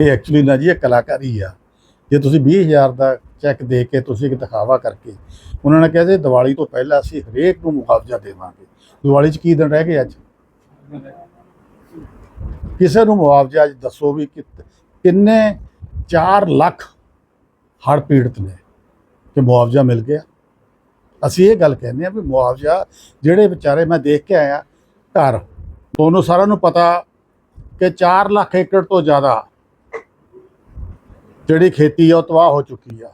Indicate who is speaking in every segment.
Speaker 1: ਇਹ ਐਕਚੁਅਲੀ ਨਾ ਜੀ, ਇਹ ਕਲਾਕਾਰੀ ਆ। ਜੇ ਤੁਸੀਂ 20000 ਦਾ ਚੈੱਕ ਦੇ ਕੇ ਤੁਸੀਂ ਇੱਕ ਦਿਖਾਵਾ ਕਰਕੇ, ਉਹਨਾਂ ਨੇ ਕਿਹਾ ਜੀ, ਦੀਵਾਲੀ ਤੋਂ ਪਹਿਲਾਂ ਅਸੀਂ ਹਰੇਕ ਨੂੰ ਮੁਆਵਜ਼ਾ ਦੇਵਾਂਗੇ। ਦੀਵਾਲੀ 'ਚ ਕੀ ਦਿਨ ਰਹਿ ਗਏ ਅੱਜ? ਕਿਸੇ ਨੂੰ ਮੁਆਵਜ਼ਾ ਅੱਜ ਦੱਸੋ ਵੀ ਕਿ ਕਿੰਨੇ 4 ਲੱਖ ਹੜ੍ਹ ਪੀੜਤ ਨੇ, ਕਿ ਮੁਆਵਜ਼ਾ ਮਿਲ ਗਿਆ। ਅਸੀਂ ਇਹ ਗੱਲ ਕਹਿੰਦੇ ਆ ਵੀ ਮੁਆਵਜ਼ਾ ਜਿਹੜੇ ਵਿਚਾਰੇ ਮੈਂ ਦੇਖ ਕੇ ਆਇਆ ਘਰ ਤੁਹਾਨੂੰ ਸਾਰਿਆਂ ਨੂੰ ਪਤਾ ਕਿ 4 ਲੱਖ ਏਕੜ ਤੋਂ ਜ਼ਿਆਦਾ ਜਿਹੜੀ ਖੇਤੀ ਆ, ਉਹ ਤਬਾਹ ਹੋ ਚੁੱਕੀ ਆ।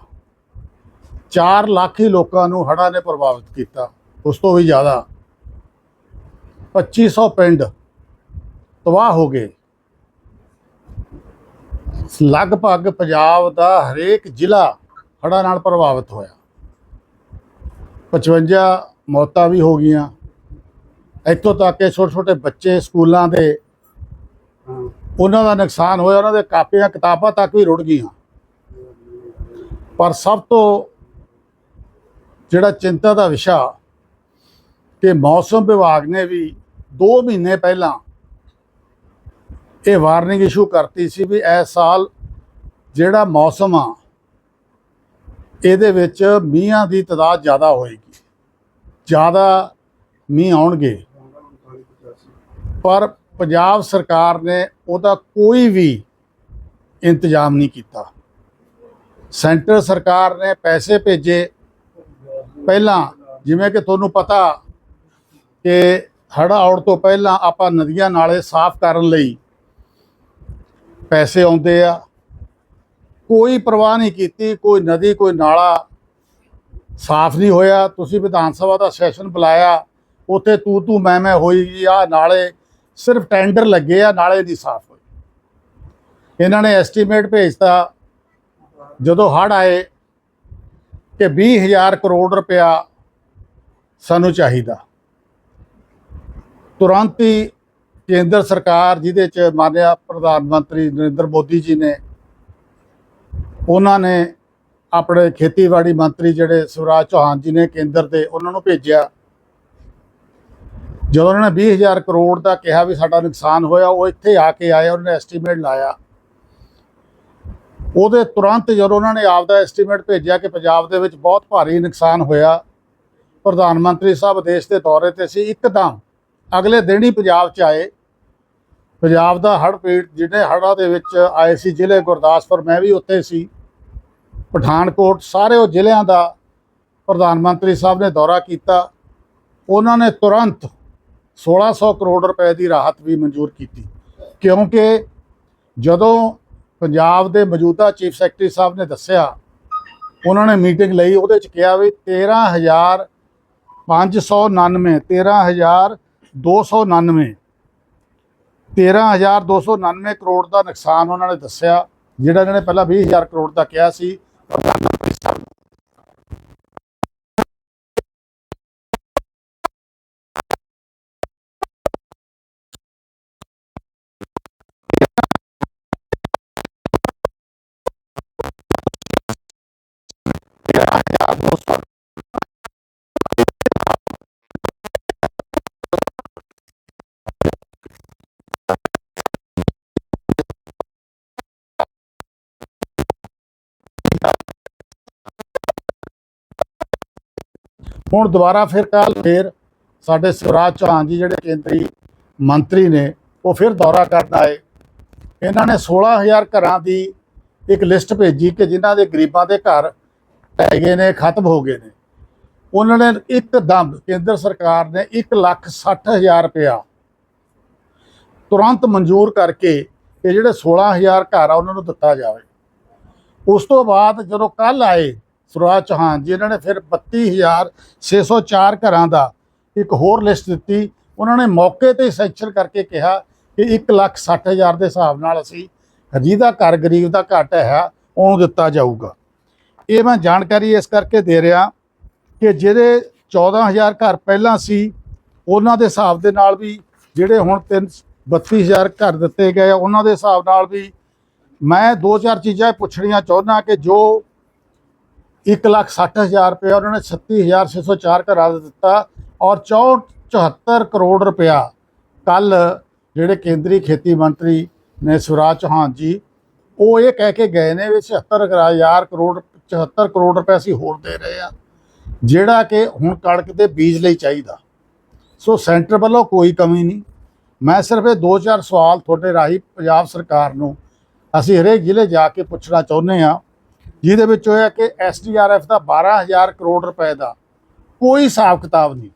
Speaker 1: 4 ਲੱਖ ਹੀ ਲੋਕਾਂ ਨੂੰ ਹੜ੍ਹਾਂ ਨੇ ਪ੍ਰਭਾਵਿਤ ਕੀਤਾ। ਉਸ ਤੋਂ ਵੀ ਜ਼ਿਆਦਾ। 2500 ਪਿੰਡ ਤਬਾਹ ਹੋ ਗਏ। ਲਗਭਗ ਪੰਜਾਬ ਦਾ ਹਰੇਕ ਜ਼ਿਲ੍ਹਾ ਹੜ੍ਹਾਂ ਨਾਲ ਪ੍ਰਭਾਵਿਤ ਹੋਇਆ। 55 ਮੌਤਾਂ ਵੀ ਹੋ ਗਈਆਂ। ਇੱਥੋਂ ਤੱਕ ਕਿ ਛੋਟੇ ਛੋਟੇ ਬੱਚੇ ਸਕੂਲਾਂ ਦੇ, ਉਹਨਾਂ ਦਾ ਨੁਕਸਾਨ ਹੋਇਆ। ਉਹਨਾਂ ਦੇ ਕਾਪੀਆਂ, ਕਿਤਾਬਾਂ ਤੱਕ ਵੀ ਰੁੜ ਗਈਆਂ। ਪਰ ਸਭ ਤੋਂ ਜਿਹੜਾ ਚਿੰਤਾ ਦਾ ਵਿਸ਼ਾ ਕਿ ਮੌਸਮ ਵਿਭਾਗ ਨੇ ਵੀ 2 ਮਹੀਨੇ ਪਹਿਲਾਂ ਇਹ ਵਾਰਨਿੰਗ ਇਸ਼ੂ ਕਰਤੀ ਸੀ ਵੀ ਇਸ ਸਾਲ ਜਿਹੜਾ ਮੌਸਮ ਆ, ਇਹਦੇ ਵਿੱਚ ਮੀਂਹਾਂ ਦੀ ਤਦਾਦ ਜ਼ਿਆਦਾ ਹੋਏਗੀ। ਜ਼ਿਆਦਾ ਮੀਂਹ ਆਉਣਗੇ। ਪਰ ਪੰਜਾਬ ਸਰਕਾਰ ਨੇ ਉਹਦਾ ਕੋਈ ਵੀ ਇੰਤਜ਼ਾਮ ਨਹੀਂ ਕੀਤਾ। ਸੈਂਟਰ ਸਰਕਾਰ ਨੇ ਪੈਸੇ ਭੇਜੇ। ਪਹਿਲਾਂ ਜਿਵੇਂ ਕਿ ਤੁਹਾਨੂੰ ਪਤਾ ਕਿ ਹੜ੍ਹ ਆਉਣ ਤੋਂ ਪਹਿਲਾਂ ਆਪਾਂ ਨਦੀਆਂ ਨਾਲੇ ਸਾਫ਼ ਕਰਨ ਲਈ ਪੈਸੇ ਆਉਂਦੇ ਆ। ਕੋਈ ਪਰਵਾਹ ਨਹੀਂ ਕੀਤੀ, ਕੋਈ ਨਦੀ, ਕੋਈ ਨਾਲਾ ਸਾਫ਼ ਨਹੀਂ ਹੋਇਆ। ਤੁਸੀਂ ਵਿਧਾਨ ਸਭਾ ਦਾ ਸੈਸ਼ਨ ਬੁਲਾਇਆ, ਉੱਥੇ ਤੂੰ ਤੂੰ ਮੈਂ ਮੈਂ ਹੋਈ ਆ, ਨਾਲੇ ਸਿਰਫ ਟੈਂਡਰ ਲੱਗੇ ਆ, ਨਾਲੇ ਨਹੀਂ ਸਾਫ਼ ਹੋਏ। ਇਹਨਾਂ ਨੇ ਐਸਟੀਮੇਟ ਭੇਜਤਾ। ਜਦੋਂ ਹੜ੍ਹ ਆਏ ਕਿ 20000 ਕਰੋੜ ਰੁਪਇਆ ਸਾਨੂੰ ਚਾਹੀਦਾ। ਤੁਰੰਤ ਹੀ ਕੇਂਦਰ ਸਰਕਾਰ, ਜਿਹਦੇ ਚ ਮਾਨਿਆ ਪ੍ਰਧਾਨ ਮੰਤਰੀ ਨਰਿੰਦਰ ਮੋਦੀ ਜੀ ਨੇ, ਉਹਨਾਂ ਨੇ ਆਪਣੇ ਖੇਤੀਬਾੜੀ ਮੰਤਰੀ ਜਿਹੜੇ ਸ਼ਿਵਰਾਜ ਚੌਹਾਨ ਜੀ ਨੇ ਕੇਂਦਰ ਦੇ, ਉਹਨਾਂ ਨੂੰ ਭੇਜਿਆ। ਜਦੋਂ ਉਹਨਾਂ ਨੇ 20000 ਕਰੋੜ ਦਾ ਕਿਹਾ ਵੀ ਸਾਡਾ ਨੁਕਸਾਨ ਹੋਇਆ, ਉਹ ਇੱਥੇ ਆ ਕੇ ਆਏ, ਉਹਨਾਂ ਨੇ ਐਸਟੀਮੇਟ ਲਾਇਆ। ਉਹਦੇ ਤੁਰੰਤ ਜਦੋਂ ਉਹਨਾਂ ਨੇ ਆਪਦਾ ਐਸਟੀਮੇਟ ਭੇਜਿਆ ਕਿ ਪੰਜਾਬ ਦੇ ਵਿੱਚ ਬਹੁਤ ਭਾਰੀ ਨੁਕਸਾਨ ਹੋਇਆ, ਪ੍ਰਧਾਨ ਮੰਤਰੀ ਸਾਹਿਬ ਦੇਸ਼ ਦੇ ਦੌਰੇ ਤੇ ਸੀ, ਇੱਕਦਮ ਅਗਲੇ ਦਿਨ ਹੀ ਪੰਜਾਬ 'ਚ ਆਏ। ਪੰਜਾਬ ਦਾ ਹੜ੍ਹ ਪੀੜ ਜਿਹੜੇ ਹੜ੍ਹਾਂ ਦੇ ਵਿੱਚ ਆਏ ਸੀ, ਜ਼ਿਲ੍ਹੇ ਗੁਰਦਾਸਪੁਰ, ਮੈਂ ਵੀ ਉੱਥੇ ਸੀ। ਪਠਾਨਕੋਟ, ਸਾਰੇ ਉਹ ਜ਼ਿਲ੍ਹਿਆਂ ਦਾ ਪ੍ਰਧਾਨ ਮੰਤਰੀ ਸਾਹਿਬ ਨੇ ਦੌਰਾ ਕੀਤਾ। ਉਹਨਾਂ ਨੇ ਤੁਰੰਤ 1600 ਕਰੋੜ ਰੁਪਏ ਦੀ ਰਾਹਤ ਵੀ ਮਨਜ਼ੂਰ ਕੀਤੀ। ਕਿਉਂਕਿ ਜਦੋਂ ਪੰਜਾਬ ਦੇ ਮੌਜੂਦਾ ਚੀਫ ਸੈਕਟਰੀ ਸਾਹਿਬ ਨੇ ਦੱਸਿਆ, ਉਹਨਾਂ ਨੇ ਮੀਟਿੰਗ ਲਈ, ਉਹਦੇ ਚ ਕਿਹਾ ਵੀ 13599 13299 13299 ਕਰੋੜ ਦਾ ਨੁਕਸਾਨ ਉਹਨਾਂ ਨੇ ਦੱਸਿਆ, ਜਿਹੜਾ ਇਹਨਾਂ ਨੇ ਪਹਿਲਾਂ 20000 ਕਰੋੜ ਦਾ ਕਿਹਾ ਸੀ ਪ੍ਰਧਾਨ ਮੰਤਰੀ ਸਾਹਿਬ ਹੁਣ ਦੁਬਾਰਾ ਫਿਰ ਕੱਲ ਫਿਰ ਸਾਡੇ ਸਵਰਾਜ ਚੌਹਾਨ ਜੀ ਜਿਹੜੇ ਕੇਂਦਰੀ ਮੰਤਰੀ ਨੇ, ਉਹ ਫਿਰ ਦੌਰਾ ਕਰਨ ਆਏ। ਇਹਨਾਂ ਨੇ 16000 ਘਰਾਂ ਦੀ ਇੱਕ ਲਿਸਟ ਭੇਜੀ ਕਿ ਜਿਨ੍ਹਾਂ ਦੇ ਗਰੀਬਾਂ ਦੇ ਘਰ ਪੈ ਗਏ ਨੇ, ਖਤਮ ਹੋ ਗਏ ਨੇ। ਉਹਨਾਂ ਨੇ ਇੱਕਦਮ ਕੇਂਦਰ ਸਰਕਾਰ ਨੇ 160000 ਰੁਪਇਆ ਤੁਰੰਤ ਮਨਜ਼ੂਰ ਕਰਕੇ ਕਿ ਜਿਹੜੇ 16000 ਘਰ ਆ, ਉਹਨਾਂ ਨੂੰ ਦਿੱਤਾ ਜਾਵੇ। ਉਸ ਤੋਂ ਬਾਅਦ ਜਦੋਂ ਕੱਲ ਆਏ ਸੁਰਾਜ ਚੌਹਾਨ ਜੀ, ਇਹਨਾਂ ਨੇ ਫਿਰ 32604 ਘਰਾਂ ਦਾ ਇੱਕ ਹੋਰ ਲਿਸਟ ਦਿੱਤੀ। ਉਹਨਾਂ ਨੇ ਮੌਕੇ ਤੇ ਸੈਂਕਸ਼ਨ ਕਰਕੇ ਕਿਹਾ ਕਿ 160000 ਦੇ ਹਿਸਾਬ ਨਾਲ ਅਸੀਂ ਜਿਹਦਾ ਘਰ, ਗਰੀਬ ਦਾ ਘੱਟ ਹੈ, ਉਹਨੂੰ ਦਿੱਤਾ ਜਾਊਗਾ। ਇਹ ਮੈਂ ਜਾਣਕਾਰੀ ਇਸ ਕਰਕੇ ਦੇ ਰਿਹਾ ਕਿ ਜਿਹੜੇ 14000 ਘਰ ਪਹਿਲਾਂ ਸੀ, ਉਹਨਾਂ ਦੇ ਹਿਸਾਬ ਦੇ ਨਾਲ ਵੀ ਜਿਹੜੇ ਹੁਣ 3 32000 ਘਰ ਦਿੱਤੇ ਗਏ ਉਹਨਾਂ ਦੇ ਹਿਸਾਬ ਨਾਲ ਵੀ ਮੈਂ ਦੋ ਚਾਰ ਚੀਜ਼ਾਂ ਪੁੱਛਣੀਆਂ ਚਾਹੁੰਦਾ ਕਿ ਜੋ 160000 ਰੁਪਏ ਉਹਨਾਂ ਨੇ 36604 ਘਰਾਂ ਦਾ ਦਿੱਤਾ ਔਰ 64 74 ਕਰੋੜ ਰੁਪਇਆ ਕੱਲ ਜਿਹੜੇ ਕੇਂਦਰੀ ਖੇਤੀ ਮੰਤਰੀ ਨੇ ਸ਼ਿਵਰਾਜ ਚੌਹਾਨ ਜੀ, ਉਹ ਇਹ ਕਹਿ ਕੇ ਗਏ ਨੇ ਵੀ 76000 ਕਰੋੜ 74 ਕਰੋੜ ਰੁਪਏ ਅਸੀਂ ਹੋਰ ਦੇ ਰਹੇ ਆ, ਜਿਹੜਾ ਕਿ ਹੁਣ ਕਣਕ ਦੇ ਬੀਜ ਲਈ ਚਾਹੀਦਾ। ਸੋ ਸੈਂਟਰ ਵੱਲੋਂ ਕੋਈ ਕਮੀ ਨਹੀਂ। ਮੈਂ ਸਿਰਫ ਇਹ ਦੋ ਚਾਰ ਸਵਾਲ ਤੁਹਾਡੇ ਰਾਹੀਂ ਪੰਜਾਬ ਸਰਕਾਰ ਨੂੰ ਅਸੀਂ ਹਰੇਕ ਜ਼ਿਲ੍ਹੇ ਜਾ ਕੇ ਪੁੱਛਣਾ ਚਾਹੁੰਦੇ ਆ ਜਿਹਦੇ ਵਿੱਚ ਹੋਇਆ ਕਿ ਐਸਡੀਆਰਐਫ ਦਾ 12000 ਕਰੋੜ ਰੁਪਏ ਦਾ ਕੋਈ ਹਿਸਾਬ ਕਿਤਾਬ ਨਹੀਂ।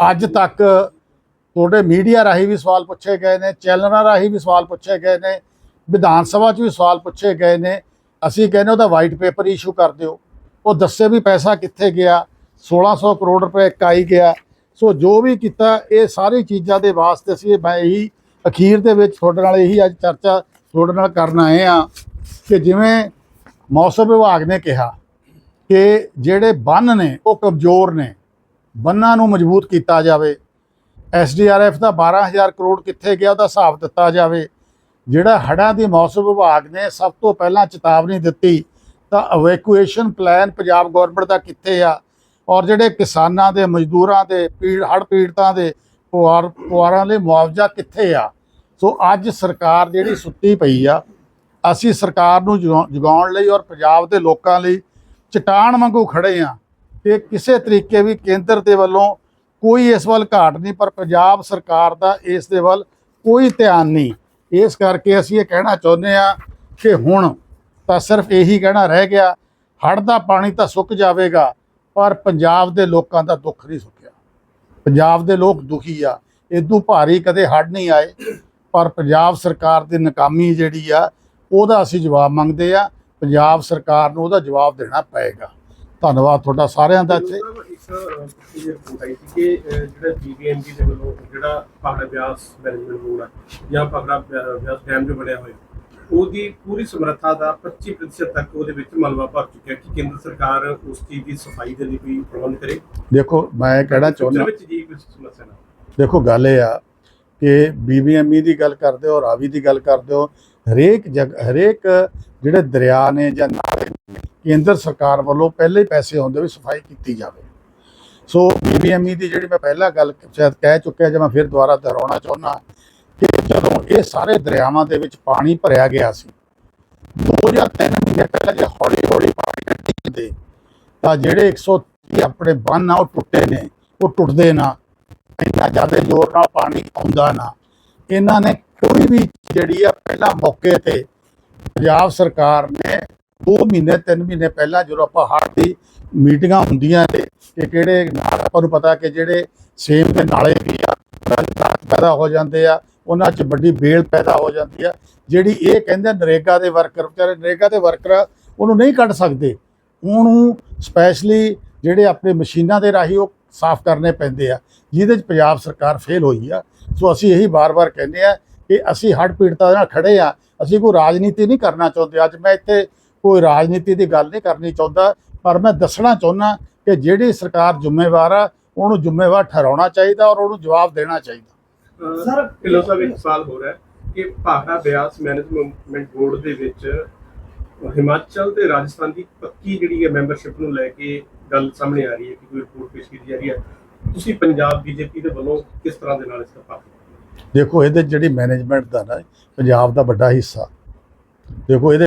Speaker 1: ਅੱਜ ਤੱਕ ਤੁਹਾਡੇ ਮੀਡੀਆ ਰਾਹੀਂ ਵੀ ਸਵਾਲ ਪੁੱਛੇ ਗਏ ਨੇ, ਚੈਨਲਾਂ ਰਾਹੀਂ ਵੀ ਸਵਾਲ ਪੁੱਛੇ ਗਏ ਨੇ, ਵਿਧਾਨ ਸਭਾ 'ਚ ਵੀ ਸਵਾਲ ਪੁੱਛੇ ਗਏ ਨੇ ਅਸੀਂ ਕਹਿੰਦੇ ਉਹਦਾ ਵਾਈਟ ਪੇਪਰ ਇਸ਼ੂ ਕਰ ਦਿਓ। ਉਹ ਦੱਸੇ ਵੀ ਪੈਸਾ ਕਿੱਥੇ ਗਿਆ 1600 ਕਰੋੜ ਰੁਪਏ ਇਕਾਈ ਗਿਆ। ਸੋ ਜੋ ਵੀ ਕੀਤਾ, ਇਹ ਸਾਰੀ ਚੀਜ਼ਾਂ ਦੇ ਵਾਸਤੇ ਅਸੀਂ ਮੈਂ ਇਹੀ ਅਖੀਰ ਦੇ ਵਿੱਚ ਤੁਹਾਡੇ ਨਾਲ ਇਹੀ ਅੱਜ ਚਰਚਾ ਤੁਹਾਡੇ ਨਾਲ ਕਰਨ ਆਏ ਆ ਕਿ ਜਿਵੇਂ ਮੌਸਮ ਵਿਭਾਗ ਨੇ ਕਿਹਾ ਕਿ ਜਿਹੜੇ ਬੰਨ ਨੇ, ਉਹ ਕਮਜ਼ੋਰ ਨੇ। ਬੰਨਾਂ ਨੂੰ ਮਜ਼ਬੂਤ ਕੀਤਾ ਜਾਵੇ। ਐਸਡੀਆਰਐਫ ਦਾ 12000 ਕਰੋੜ ਕਿੱਥੇ ਗਿਆ, ਉਹਦਾ ਹਿਸਾਬ ਦਿੱਤਾ ਜਾਵੇ। ਜਿਹੜਾ ਹੜ੍ਹਾਂ ਦੀ ਮੌਸਮ ਵਿਭਾਗ ਨੇ ਸਭ ਤੋਂ ਪਹਿਲਾਂ ਚੇਤਾਵਨੀ ਦਿੱਤੀ ਤਾਂ ਇਵੈਕੂਏਸ਼ਨ ਪਲਾਨ ਪੰਜਾਬ ਗਵਰਨਮੈਂਟ ਦਾ ਕਿੱਥੇ ਆ? ਔਰ ਜਿਹੜੇ ਕਿਸਾਨਾਂ ਦੇ, ਮਜ਼ਦੂਰਾਂ ਦੇ, ਪੀੜ, ਹੜ੍ਹ ਪੀੜਤਾਂ ਦੇ ਪਰਿਵਾਰ, ਪਰਿਵਾਰਾਂ ਲਈ ਮੁਆਵਜ਼ਾ ਕਿੱਥੇ ਆ? ਸੋ ਅੱਜ ਸਰਕਾਰ ਜਿਹੜੀ ਸੁੱਤੀ ਪਈ ਆ, ਅਸੀਂ ਸਰਕਾਰ ਨੂੰ ਜਗਾਉ- ਜਗਾਉਣ ਲਈ ਔਰ ਪੰਜਾਬ ਦੇ ਲੋਕਾਂ ਲਈ ਚਟਾਨ ਵਾਂਗੂ ਖੜੇ ਆ ਕਿ ਕਿਸੇ ਤਰੀਕੇ ਵੀ ਕੇਂਦਰ ਦੇ ਵੱਲੋਂ ਕੋਈ ਇਸ ਵੱਲ ਘਾਟ ਨਹੀਂ, ਪਰ ਪੰਜਾਬ ਸਰਕਾਰ ਦਾ ਇਸ ਦੇ ਵੱਲ ਕੋਈ ਧਿਆਨ ਨਹੀਂ। ਇਸ ਕਰਕੇ ਅਸੀਂ ਇਹ ਕਹਿਣਾ ਚਾਹੁੰਦੇ ਆ ਕਿ ਹੁਣ ਤਾਂ ਸਿਰਫ ਇਹੀ ਕਹਿਣਾ ਰਹਿ ਗਿਆ, ਹੜ੍ਹ ਦਾ ਪਾਣੀ ਤਾਂ ਸੁੱਕ ਜਾਵੇਗਾ, ਪਰ ਪੰਜਾਬ ਦੇ ਲੋਕਾਂ ਦਾ ਦੁੱਖ ਨਹੀਂ ਸੁੱਕਿਆ। ਪੰਜਾਬ ਦੇ ਲੋਕ ਦੁਖੀ ਆ ਇਦੋਂ ਭਾਰੀ ਕਦੇ ਹੜ੍ਹ ਨਹੀਂ ਆਏ, ਪਰ ਪੰਜਾਬ ਸਰਕਾਰ ਦੀ ਨਾਕਾਮੀ ਜਿਹੜੀ ਆ, ਉਹਦਾ ਅਸੀਂ ਜਵਾਬ ਮੰਗਦੇ ਆ ਪੰਜਾਬ ਸਰਕਾਰ ਨੂੰ ਉਹਦਾ ਜਵਾਬ ਦੇਣਾ ਪਏਗਾ। ਧੰਨਵਾਦ ਤੁਹਾਡਾ ਸਾਰਿਆਂ ਦਾ ਇੱਥੇ।
Speaker 2: ਅਹ, ਇਹ ਰਿਪੋਰਟ ਆਈ ਸੀ ਕਿ ਜਿਹੜਾ ਦੇ ਵੱਲੋਂ ਜਿਹੜਾ ਪਾਗੜਾ ਬਿਆਸ ਮੈਨੇਜਮੈਂਟ ਬੋਰਡ ਹੈ ਜਾਂ ਪਾਗੜਾ ਬਿਆ- ਬਿਆਸ ਡੈਮ ਜੋ ਬਣਿਆ ਹੋਇਆ ਉਹਦੀ ਪੂਰੀ ਸਮਰੱਥਾ ਦਾ 25% ਤੱਕ ਉਹਦੇ ਵਿੱਚ ਮਲਬਾ ਭਰ ਚੁੱਕਿਆ ਕਿ ਕੇਂਦਰ ਸਰਕਾਰ ਉਸ ਚੀਜ਼ ਦੀ ਸਫ਼ਾਈ ਦੇ ਲਈ ਵੀ ਪ੍ਰਬੰਧ ਕਰੇ।
Speaker 1: ਦੇਖੋ ਮੈਂ ਕਹਿਣਾ ਚਾਹੁੰਦਾ
Speaker 2: ਵਿੱਚ ਜੀ ਕੁਝ ਸਮੱਸਿਆ ਨਾ
Speaker 1: ਦੇਖੋ ਗੱਲ ਇਹ ਆ ਕਿ ਬੀਬੀਐਮਈ ਦੀ ਗੱਲ ਕਰਦੇ ਹੋ ਰਾਵੀ ਦੀ ਗੱਲ ਕਰਦੇ ਹੋ ਹਰੇਕ ਜਗ ਹਰੇਕ ਜਿਹੜੇ ਦਰਿਆ ਨੇ ਜਾਂ ਨਾਲੇ ਕੇਂਦਰ ਸਰਕਾਰ ਵੱਲੋਂ ਪਹਿਲੇ ਪੈਸੇ ਆਉਂਦੇ ਵੀ ਸਫ਼ਾਈ ਕੀਤੀ ਜਾਵੇ। ਸੋ ਬੀਬੀਐਮਈ ਦੀ ਜਿਹੜੀ ਮੈਂ ਪਹਿਲਾਂ ਗੱਲ ਸ਼ਾਇਦ ਕਹਿ ਚੁੱਕਿਆ ਜਾਂ ਮੈਂ ਫਿਰ ਦੁਬਾਰਾ ਦੁਹਰਾਉਣਾ ਚਾਹੁੰਦਾ ਕਿ ਜਦੋਂ ਇਹ ਸਾਰੇ ਦਰਿਆਵਾਂ ਦੇ ਵਿੱਚ ਪਾਣੀ ਭਰਿਆ ਗਿਆ ਸੀ 2003 ਮਹੀਨੇ ਪਹਿਲਾਂ ਜੇ ਹੌਲੀ ਹੌਲੀ ਪਾਣੀ ਕੱਢੀ ਤਾਂ ਜਿਹੜੇ 130 ਆਪਣੇ ਬੰਨ ਆ ਉਹ ਟੁੱਟੇ ਨੇ, ਉਹ ਟੁੱਟਦੇ ਨਾ, ਇੰਨਾ ਜ਼ਿਆਦਾ ਜ਼ੋਰ ਨਾਲ ਪਾਣੀ ਆਉਂਦਾ ਨਾ। ਇਹਨਾਂ ਨੇ ਕੋਈ ਵੀ ਜਿਹੜੀ ਆ ਪਹਿਲਾਂ ਮੌਕੇ ਤੇ ਪੰਜਾਬ ਸਰਕਾਰ ਨੇ 2 ਮਹੀਨੇ 3 ਮਹੀਨੇ ਪਹਿਲਾਂ ਜਦੋਂ ਆਪਾਂ ਹੜ੍ਹ ਦੀ ਮੀਟਿੰਗਾਂ ਹੁੰਦੀਆਂ ਨੇ ਕਿ ਕਿਹੜੇ ਨਾਲ ਆਪਾਂ ਨੂੰ ਪਤਾ ਕਿ ਜਿਹੜੇ ਸੇਮ ਦੇ ਨਾਲੇ ਵੀ ਆ ਪੈਦਾ ਹੋ ਜਾਂਦੇ ਆ, ਉਹਨਾਂ 'ਚ ਵੱਡੀ ਬੇਲ ਪੈਦਾ ਹੋ ਜਾਂਦੀ ਆ। ਜਿਹੜੀ ਇਹ ਕਹਿੰਦੇ ਨਰੇਗਾ ਦੇ ਵਰਕਰ, ਵਿਚਾਰੇ ਨਰੇਗਾ ਦੇ ਵਰਕਰ ਉਹਨੂੰ ਨਹੀਂ ਕੱਢ ਸਕਦੇ। ਉਹਨੂੰ ਸਪੈਸ਼ਲੀ ਜਿਹੜੇ ਆਪਣੇ ਮਸ਼ੀਨਾਂ ਦੇ ਰਾਹੀਂ ਉਹ ਸਾਫ਼ ਕਰਨੇ ਪੈਂਦੇ ਆ, ਜਿਹਦੇ 'ਚ ਪੰਜਾਬ ਸਰਕਾਰ ਫੇਲ ਹੋਈ ਆ। ਸੋ ਅਸੀਂ ਇਹੀ ਬਾਰ-ਬਾਰ ਕਹਿੰਦੇ ਆ ਕਿ ਅਸੀਂ ਹੜ੍ਹ ਪੀੜਤਾਂ ਨਾਲ ਖੜੇ ਆ, ਅਸੀਂ ਕੋਈ ਰਾਜਨੀਤੀ ਨਹੀਂ ਕਰਨਾ ਚਾਹੁੰਦੇ। ਅੱਜ ਮੈਂ ਇੱਥੇ ਕੋਈ ਰਾਜਨੀਤੀ ਦੀ ਗੱਲ ਨਹੀਂ ਕਰਨੀ ਚਾਹੁੰਦਾ ਪਰ ਮੈਂ ਦੱਸਣਾ ਚਾਹੁੰਦਾ ਕਿ ਜਿਹੜੀ ਸਰਕਾਰ ਜ਼ਿੰਮੇਵਾਰ ਆ ਉਹਨੂੰ ਜ਼ਿੰਮੇਵਾਰ ਠਹਿਰਾਉਣਾ ਚਾਹੀਦਾ ਔਰ ਉਹਨੂੰ ਜਵਾਬ ਦੇਣਾ ਚਾਹੀਦਾ।
Speaker 2: ਸਰ ਢਿੱਲੋਂ ਸਾਹਿਬ ਇੱਕ ਸਵਾਲ ਹੋ ਰਿਹਾ ਕਿ ਪਾਗੜਾ ਬਿਆਸ ਮੈਨੇਜਮੈਂਟ ਬੋਰਡ ਦੇ ਵਿੱਚ ਹਿਮਾਚਲ ਤੇ ਰਾਜਸਥਾਨ ਦੀ ਪੱਕੀ ਜਿਹੜੀ ਹੈ ਮੈਂਬਰਸ਼ਿਪ ਨੂੰ ਲੈ ਕੇ ਗੱਲ ਸਾਹਮਣੇ ਆ ਰਹੀ ਹੈ ਕਿ ਕੋਈ ਰਿਪੋਰਟ ਪੇਸ਼ ਕੀਤੀ ਜਾ ਰਹੀ ਹੈ। ਤੁਸੀਂ ਪੰਜਾਬ ਬੀਜੇਪੀ ਦੇ ਵੱਲੋਂ ਕਿਸ ਤਰ੍ਹਾਂ ਦੇ ਨਾਲ ਇਸ ਦਾ
Speaker 1: ਦੇਖੋ ਇਹਦੇ ਜਿਹੜੀ ਮੈਨੇਜਮੈਂਟ ਦਾ ਨਾ ਪੰਜਾਬ ਦਾ ਵੱਡਾ ਹਿੱਸਾ। ਦੇਖੋ ਇਹਦੇ